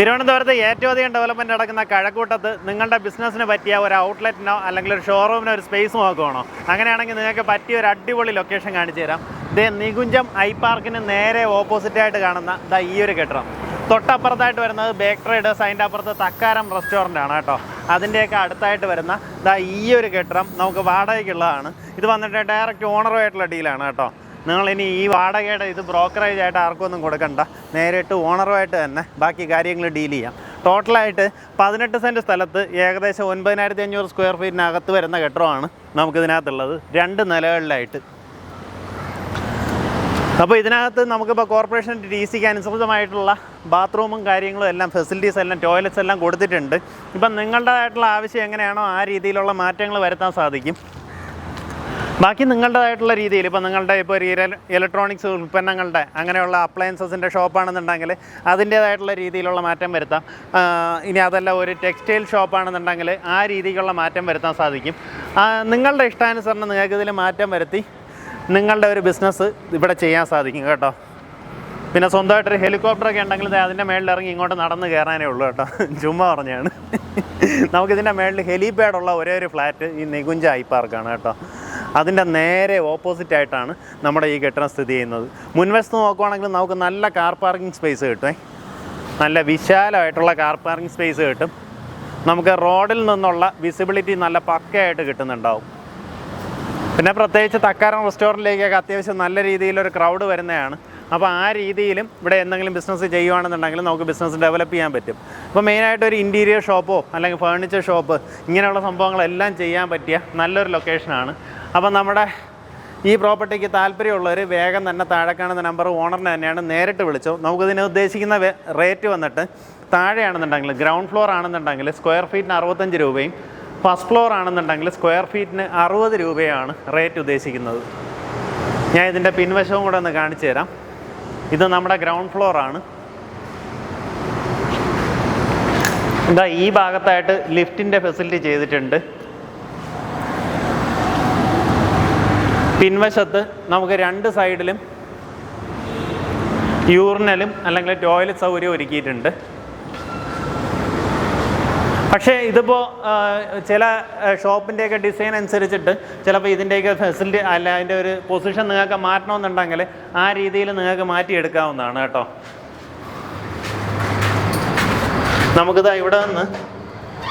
തിരുവനന്തപുരത്ത് ഏറ്റവും അധികം ഡെവലപ്മെന്റ് നടക്കുന്ന കഴക്കൂട്ടത്ത് നിങ്ങളുടെ ബിസിനസ്സിന് പറ്റിയ ഒരു ഔട്ട്ലെറ്റിനോ അല്ലെങ്കിൽ ഒരു ഷോറൂമിനോ ഒരു സ്പേസ് നോക്കുകയാണോ അങ്ങനെയാണെങ്കിൽ നിങ്ങൾക്ക് പറ്റിയ ഒരു അടിപൊളി ലൊക്കേഷൻ കാണിച്ചു തരാം. ഇതേ നികുഞ്ചം ഐ പാർക്കിന് നേരെ ഓപ്പോസിറ്റായിട്ട് കാണുന്ന ദാ ഈ ഒരു കെട്ടിടം. തൊട്ടപ്പുറത്തായിട്ട് വരുന്നത് ബേക്ക് ട്രേഡേഴ്സ് അതിന്റെ അപ്പുറത്ത് തക്കാരം റെസ്റ്റോറന്റ് ആണ് കേട്ടോ. അതിന്റെയൊക്കെ അടുത്തായിട്ട് വരുന്ന ദാ ഈ ഒരു കെട്ടിടം നമുക്ക് വാടകയ്ക്കുള്ളതാണ്. ഇത് വന്നിട്ട് ഡയറക്റ്റ് ഓണറുമായിട്ടുള്ള ഡീലാണ് കേട്ടോ. നിങ്ങൾ ഇനി ഈ വാടകയുടെ ഇത് ബ്രോക്കറേജ് ആയിട്ട് ആർക്കും ഒന്നും കൊടുക്കണ്ട. നേരിട്ട് ഓണറുമായിട്ട് തന്നെ ബാക്കി കാര്യങ്ങൾ ഡീൽ ചെയ്യാം. ടോട്ടലായിട്ട് പതിനെട്ട് സെന്റ് സ്ഥലത്ത് ഏകദേശം ഒൻപതിനായിരത്തി അഞ്ഞൂറ് സ്ക്വയർ ഫീറ്റിനകത്ത് വരുന്ന കെട്ടിടമാണ് നമുക്കിതിനകത്തുള്ളത്. രണ്ട് നിലകളിലായിട്ട്. അപ്പോൾ ഇതിനകത്ത് നമുക്കിപ്പോൾ കോർപ്പറേഷൻ ടി സിക്ക് അനുസൃതമായിട്ടുള്ള ബാത്റൂമും കാര്യങ്ങളും എല്ലാം ഫെസിലിറ്റീസ് എല്ലാം ടോയ്ലറ്റ്സ് എല്ലാം കൊടുത്തിട്ടുണ്ട്. ഇപ്പം നിങ്ങളുടേതായിട്ടുള്ള ആവശ്യം എങ്ങനെയാണോ ആ രീതിയിലുള്ള മാറ്റങ്ങൾ വരുത്താൻ സാധിക്കും. ബാക്കി നിങ്ങളുടേതായിട്ടുള്ള രീതിയിൽ ഇപ്പോൾ നിങ്ങളുടെ ഇപ്പോൾ ഇലക്ട്രോണിക്സ് ഉൽപ്പന്നങ്ങളുടെ അങ്ങനെയുള്ള അപ്ലയൻസസിന്റെ ഷോപ്പാണെന്നുണ്ടെങ്കിൽ അതിന്റേതായിട്ടുള്ള രീതിയിലുള്ള മാറ്റം വരുത്താം. ഇനി അതല്ല ഒരു ടെക്സ്റ്റൈൽ ഷോപ്പാണെന്നുണ്ടെങ്കിൽ ആ രീതിക്കുള്ള മാറ്റം വരുത്താൻ സാധിക്കും. നിങ്ങളുടെ ഇഷ്ടാനുസരണം നിങ്ങൾക്ക് ഇതിൽ മാറ്റം വരുത്തി നിങ്ങളുടെ ഒരു ബിസിനസ് ഇവിടെ ചെയ്യാൻ സാധിക്കും കേട്ടോ. പിന്നെ സ്വന്തമായിട്ടൊരു ഹെലികോപ്റ്ററൊക്കെ ഉണ്ടെങ്കിൽ അതിന്റെ മേളിൽ ഇറങ്ങി ഇങ്ങോട്ട് നടന്ന് കയറാനേ ഉള്ളൂ കേട്ടോ. ചുമ്മാ പറഞ്ഞാണ് നമുക്കിതിന്റെ മേളിൽ ഹെലിപാഡുള്ള ഒരേ ഒരു ഫ്ലാറ്റ് ഈ നികുഞ്ച ഐ പാർക്കാണ് കേട്ടോ. അതിന്റെ നേരെ ഓപ്പോസിറ്റ് ആയിട്ടാണ് നമ്മുടെ ഈ കെട്ടിടം സ്ഥിതി ചെയ്യുന്നത്. മുൻവശത്ത് നോക്കുവാണെങ്കിൽ നമുക്ക് നല്ല കാർ പാർക്കിംഗ് സ്പേസ് കിട്ടുമേ നല്ല വിശാലമായിട്ടുള്ള കാർ പാർക്കിംഗ് സ്പേസ് കിട്ടും. നമുക്ക് റോഡിൽ നിന്നുള്ള വിസിബിലിറ്റി നല്ല പക്കയായിട്ട് കിട്ടുന്നുണ്ടാവും. പിന്നെ പ്രത്യേകിച്ച് തക്കാരം റെസ്റ്റോറന്റിലേക്കൊക്കെ അത്യാവശ്യം നല്ല രീതിയിലൊരു ക്രൗഡ് വരുന്നതാണ്. അപ്പോൾ ആ രീതിയിലും ഇവിടെ എന്തെങ്കിലും ബിസിനസ് ചെയ്യുവാണെന്നുണ്ടെങ്കിൽ നമുക്ക് ബിസിനസ് ഡെവലപ്പ് ചെയ്യാൻ പറ്റും. അപ്പോൾ മെയിനായിട്ട് ഒരു ഇന്റീരിയർ ഷോപ്പോ അല്ലെങ്കിൽ ഫേർണിച്ചർ ഷോപ്പ് ഇങ്ങനെയുള്ള സംഭവങ്ങളെല്ലാം ചെയ്യാൻ പറ്റിയ നല്ലൊരു ലൊക്കേഷനാണ് അപ്പോൾ നമ്മുടെ ഈ പ്രോപ്പർട്ടിക്ക് താല്പര്യമുള്ളവർ വേഗം തന്നെ താഴെ കാണുന്ന നമ്പർ ഓണറിനെ തന്നെയാണ് നേരിട്ട് വിളിച്ചോ. നമുക്കിതിന് ഉദ്ദേശിക്കുന്ന റേറ്റ് വന്നിട്ട് താഴെയാണെന്നുണ്ടെങ്കിൽ ഗ്രൗണ്ട് ഫ്ലോർ ആണെന്നുണ്ടെങ്കിൽ സ്ക്വയർ ഫീറ്റിന് അറുപത്തഞ്ച് രൂപയും ഫസ്റ്റ് ഫ്ലോർ ആണെന്നുണ്ടെങ്കിൽ സ്ക്വയർ ഫീറ്റിന് അറുപത് രൂപയാണ് റേറ്റ് ഉദ്ദേശിക്കുന്നത്. ഞാൻ ഇതിന്റെ പിൻവശവും കൂടെ ഒന്ന് കാണിച്ചു തരാം. ഇത് നമ്മുടെ ഗ്രൗണ്ട് ഫ്ലോർ ആണ്. എന്താ ഈ ഭാഗത്തായിട്ട് ലിഫ്റ്റിന്റെ ഫെസിലിറ്റി ചെയ്തിട്ടുണ്ട്. പിൻവശത്ത് നമുക്ക് രണ്ട് സൈഡിലും യൂറിനലും അല്ലെങ്കിൽ ടോയ്ലറ്റ് സൗകര്യം ഒരുക്കിയിട്ടുണ്ട്. പക്ഷേ ഇതിപ്പോൾ ചില ഷോപ്പിന്റെയൊക്കെ ഡിസൈൻ അനുസരിച്ചിട്ട് ചിലപ്പോൾ ഇതിന്റെയൊക്കെ ഫെസിലിറ്റി അല്ല അതിന്റെ ഒരു പൊസിഷൻ നിങ്ങൾക്ക് മാറ്റണമെന്നുണ്ടെങ്കിൽ ആ രീതിയിൽ നിങ്ങൾക്ക് മാറ്റിയെടുക്കാവുന്നതാണ് കേട്ടോ. നമുക്കിതാ ഇവിടെ നിന്ന്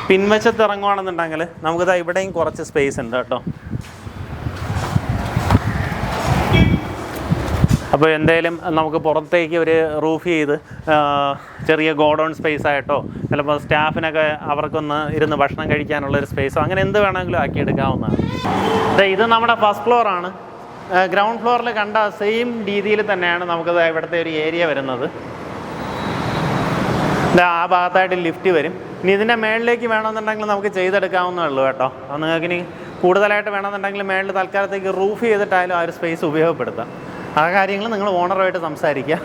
പിൻവശത്ത് ഇറങ്ങുവാണെന്നുണ്ടെങ്കിൽ നമുക്കിതാ ഇവിടെയും കുറച്ച് സ്പേസ് ഉണ്ട് കേട്ടോ. അപ്പോൾ എന്തായാലും നമുക്ക് പുറത്തേക്ക് ഒരു റൂഫ് ചെയ്ത് ചെറിയ ഗോഡൗൺ സ്പേസ് ആയിട്ടോ ചിലപ്പോൾ സ്റ്റാഫിനൊക്കെ അവർക്കൊന്ന് ഇരുന്ന് ഭക്ഷണം കഴിക്കാനുള്ള ഒരു സ്പേസോ അങ്ങനെ എന്ത് വേണമെങ്കിലും ആക്കി എടുക്കാവുന്നതാണ്. ഇത് നമ്മുടെ ഫസ്റ്റ് ഫ്ലോറാണ് ഗ്രൗണ്ട് ഫ്ലോറിൽ കണ്ട സെയിം രീതിയിൽ തന്നെയാണ് നമുക്കത് ഇവിടുത്തെ ഒരു ഏരിയ വരുന്നത്. ആ ഭാഗത്തായിട്ട് ലിഫ്റ്റ് വരും. ഇനി ഇതിന്റെ മേളിലേക്ക് വേണമെന്നുണ്ടെങ്കിൽ നമുക്ക് ചെയ്തെടുക്കാവുന്നേ ഉള്ളൂ കേട്ടോ. അത് നിങ്ങൾക്ക് ഇനി കൂടുതലായിട്ട് വേണമെന്നുണ്ടെങ്കിൽ മേളിൽ തൽക്കാലത്തേക്ക് റൂഫ് ചെയ്തിട്ടായാലും ആ ഒരു സ്പേസ് ഉപയോഗപ്പെടുത്താം. ആ കാര്യങ്ങൾ നിങ്ങൾ ഓണറുമായിട്ട് സംസാരിക്കുക.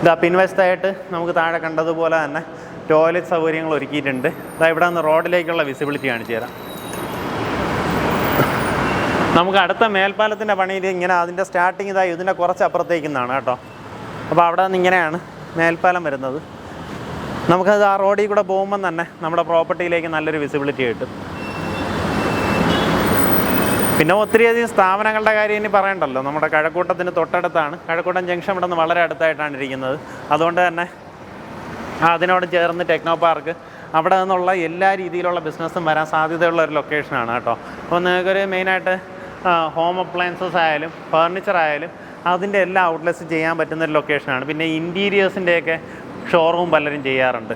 ഇതാ പിൻവശത്തായിട്ട് നമുക്ക് താഴെ കണ്ടതുപോലെ തന്നെ ടോയ്ലറ്റ് സൗകര്യങ്ങൾ ഒരുക്കിയിട്ടുണ്ട്. ഇതാ ഇവിടെ നിന്ന് റോഡിലേക്കുള്ള വിസിബിലിറ്റി കാണിച്ചു തരാം. നമുക്ക് അടുത്ത മേൽപ്പാലത്തിന്റെ പണിയിൽ ഇങ്ങനെ അതിന്റെ സ്റ്റാർട്ടിങ് ഇതായി ഇതിന്റെ കുറച്ച് അപ്പുറത്തേക്ക് നിന്നാണ് കേട്ടോ. അപ്പോൾ അവിടെ നിന്ന് ഇങ്ങനെയാണ് മേൽപ്പാലം വരുന്നത്. നമുക്കത് ആ റോഡിൽ കൂടെ പോകുമ്പം തന്നെ നമ്മുടെ പ്രോപ്പർട്ടിയിലേക്ക് നല്ലൊരു വിസിബിലിറ്റി കിട്ടും. പിന്നെ ഒത്തിരിയധികം സ്ഥാപനങ്ങളുടെ കാര്യം ഇനി പറയണ്ടല്ലോ. നമ്മുടെ കഴക്കൂട്ടത്തിന് തൊട്ടടുത്താണ്. കഴക്കൂട്ടം ജംഗ്ഷൻ ഇവിടെ നിന്ന് വളരെ അടുത്തായിട്ടാണ് ഇരിക്കുന്നത്. അതുകൊണ്ട് തന്നെ അതിനോട് ചേർന്ന് ടെക്നോ പാർക്ക് അവിടെ നിന്നുള്ള എല്ലാ രീതിയിലുള്ള ബിസിനസ്സും വരാൻ സാധ്യതയുള്ള ഒരു ലൊക്കേഷനാണ് കേട്ടോ. അപ്പോൾ നിങ്ങൾക്കൊരു മെയിനായിട്ട് ഹോം അപ്ലയൻസസ് ആയാലും ഫർണിച്ചർ ആയാലും അതിന്റെ എല്ലാ ഔട്ട്ലെറ്റ്സ് ചെയ്യാൻ പറ്റുന്ന ഒരു ലൊക്കേഷനാണ് പിന്നെ ഇന്റീരിയേഴ്സിന്റെയൊക്കെ ഷോറൂം പലരും ചെയ്യാറുണ്ട്.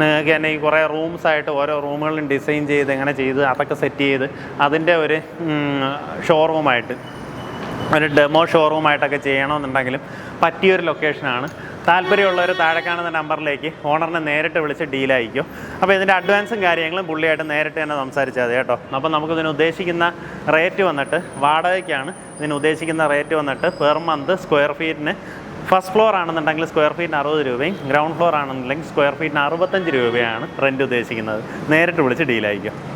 നിങ്ങൾക്ക് തന്നെ ഈ കുറേ റൂംസ് ആയിട്ട് ഓരോ റൂമുകളും ഡിസൈൻ ചെയ്ത് എങ്ങനെ ചെയ്ത് അതൊക്കെ സെറ്റ് ചെയ്ത് അതിന്റെ ഒരു ഷോറൂമായിട്ട് ഒരു ഡെമോ ഷോറൂമായിട്ടൊക്കെ ചെയ്യണമെന്നുണ്ടെങ്കിലും പറ്റിയൊരു ലൊക്കേഷനാണ് താല്പര്യമുള്ളവർ താഴെ കാണുന്ന നമ്പറിലേക്ക് ഓണറിനെ നേരിട്ട് വിളിച്ച് ഡീലായിരിക്കും അപ്പോൾ ഇതിന്റെ അഡ്വാൻസും കാര്യങ്ങളും പുള്ളിയായിട്ട് നേരിട്ട് തന്നെ സംസാരിച്ചാൽ മതി കേട്ടോ. അപ്പോൾ നമുക്ക് ഇതിന് ഉദ്ദേശിക്കുന്ന റേറ്റ് വന്നിട്ട് വാടകയ്ക്കാണ്. ഇതിന് ഉദ്ദേശിക്കുന്ന റേറ്റ് വന്നിട്ട് പെർ മന്ത് സ്ക്വയർ ഫീറ്റിന് ഫസ്റ്റ് ഫ്ലോർ ആണെന്നുണ്ടെങ്കിൽ സ്ക്വയർ ഫീറ്റിന് അറുപത് രൂപയും ഗ്രൗണ്ട് ഫ്ലോർ ആണെന്നുണ്ടെങ്കിൽ സ്ക്വയർ ഫീറ്റിന് അറുപത്തഞ്ച് രൂപയാണ് റെന്റ് ഉദ്ദേശിക്കുന്നത്. നേരിട്ട് വിളിച്ച് ഡീലായിരിക്കും.